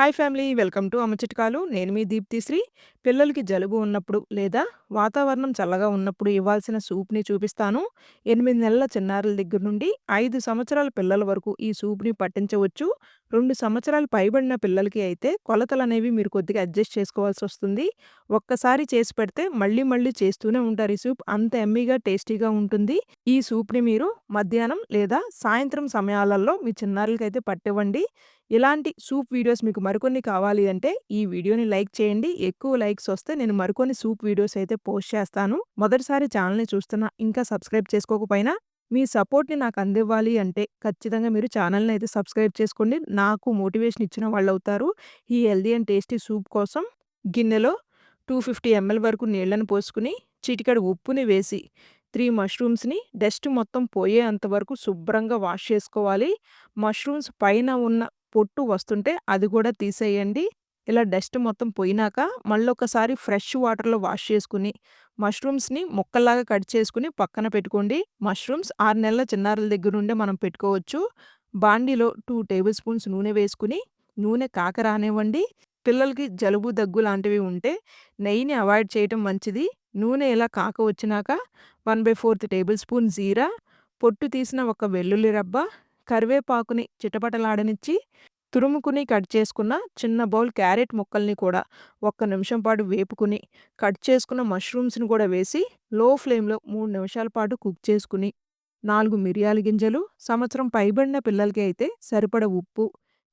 Hi family welcome to అమ్మ చిట్కాలు. నేను మీ దీప్తిశ్రీ పిల్లలకి జలుబు ఉన్నప్పుడు లేదా వాతావరణం చల్లగా ఉన్నప్పుడు ఇవ్వాల్సిన సూప్ని చూపిస్తాను. ఎనిమిది నెలల చిన్నారుల దగ్గర నుండి ఐదు సంవత్సరాల పిల్లల వరకు ఈ సూప్ని పట్టించవచ్చు. రెండు సంవత్సరాలు పైబడిన పిల్లలకి అయితే కొలతలు అనేవి మీరు కొద్దిగా అడ్జస్ట్ చేసుకోవాల్సి వస్తుంది ఒక్కసారి చేసి పెడితే మళ్ళీ మళ్ళీ చేస్తూనే ఉంటారు ఈ సూప్. అంత ఎమ్మీగా టేస్టీగా ఉంటుంది. ఈ సూప్ని మీరు మధ్యాహ్నం లేదా సాయంత్రం సమయాలలో మీ చిన్నారులకి అయితే పట్టివ్వండి. ఇలాంటి సూప్ వీడియోస్ మీకు మరికొన్ని కావాలి అంటే ఈ వీడియోని లైక్ చేయండి. ఎక్కువ లైక్స్ వస్తే నేను మరికొన్ని సూప్ వీడియోస్ అయితే పోస్ట్ చేస్తాను. మొదటిసారి ఛానల్ని చూస్తున్నా ఇంకా సబ్స్క్రైబ్ చేసుకోకపోయినా మీ సపోర్ట్ని నాకు అందివ్వాలి అంటే ఖచ్చితంగా మీరు ఛానల్ని అయితే సబ్స్క్రైబ్ చేసుకోండి. నాకు మోటివేషన్ ఇచ్చిన వాళ్ళు అవుతారు ఈ హెల్దీ అండ్ టేస్టీ సూప్ కోసం గిన్నెలో టూ ఫిఫ్టీ ఎంఎల్ వరకు నీళ్ళను పోసుకుని చిటికడు ఉప్పుని వేసి త్రీ మష్రూమ్స్ని డస్ట్ మొత్తం పోయేంత వరకు శుభ్రంగా వాష్ చేసుకోవాలి. మష్రూమ్స్ పైన ఉన్న పొట్టు వస్తుంటే అది కూడా తీసేయండి. ఇలా డస్ట్ మొత్తం పోయినాక మళ్ళీ ఒకసారి ఫ్రెష్ వాటర్‌లో వాష్ చేసుకుని, మష్రూమ్స్‌ని ముక్కల్లాగా కట్ చేసుకుని పక్కన పెట్టుకోండి. మష్రూమ్స్ ఆరు నెలల చిన్నారుల దగ్గర నుండే మనం పెట్టుకోవచ్చు. బాండీలో టూ టేబుల్ స్పూన్స్ నూనె వేసుకుని, నూనె కాక రానివ్వండి. పిల్లలకి జలుబు, దగ్గు లాంటివి ఉంటే నెయ్యిని అవాయిడ్ చేయటం మంచిది. నూనె ఇలా కాక వచ్చినాక 1/4 టేబుల్ స్పూన్ జీరా, పొట్టు తీసిన ఒక వెల్లుల్లి రబ్బ కరివేపాకుని చిటపటలాడనిచ్చి తురుముకుని కట్ చేసుకున్న చిన్న బౌల్ క్యారెట్ ముక్కల్ని కూడా ఒక్క నిమిషం పాటు వేపుకుని కట్ చేసుకున్న మష్రూమ్స్ని కూడా వేసి లో ఫ్లేమ్లో మూడు నిమిషాల పాటు కుక్ చేసుకుని నాలుగు మిరియాల గింజలు సంవత్సరం పైబడిన పిల్లలకి అయితే సరిపడ ఉప్పు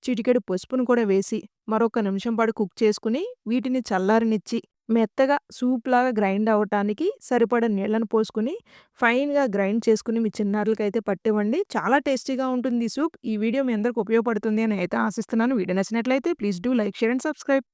చిటికెడు పసుపును కూడా వేసి మరొక నిమిషం పాటు కుక్ చేసుకుని వీటిని చల్లారనిచ్చి మెత్తగా సూప్‌లాగా గ్రైండ్ అవ్వటానికి సరిపడా నీళ్ళను పోసుకుని ఫైన్‌గా గ్రైండ్ చేసుకుని మీ చిన్నారులకైతే పట్టివ్వండి. చాలా టేస్టీగా ఉంటుంది ఈ సూప్. ఈ వీడియో మీ అందరికి ఉపయోగపడుతుంది అని అయితే ఆశిస్తున్నాను. వీడియో నచ్చినట్లయితే please do like, share and subscribe.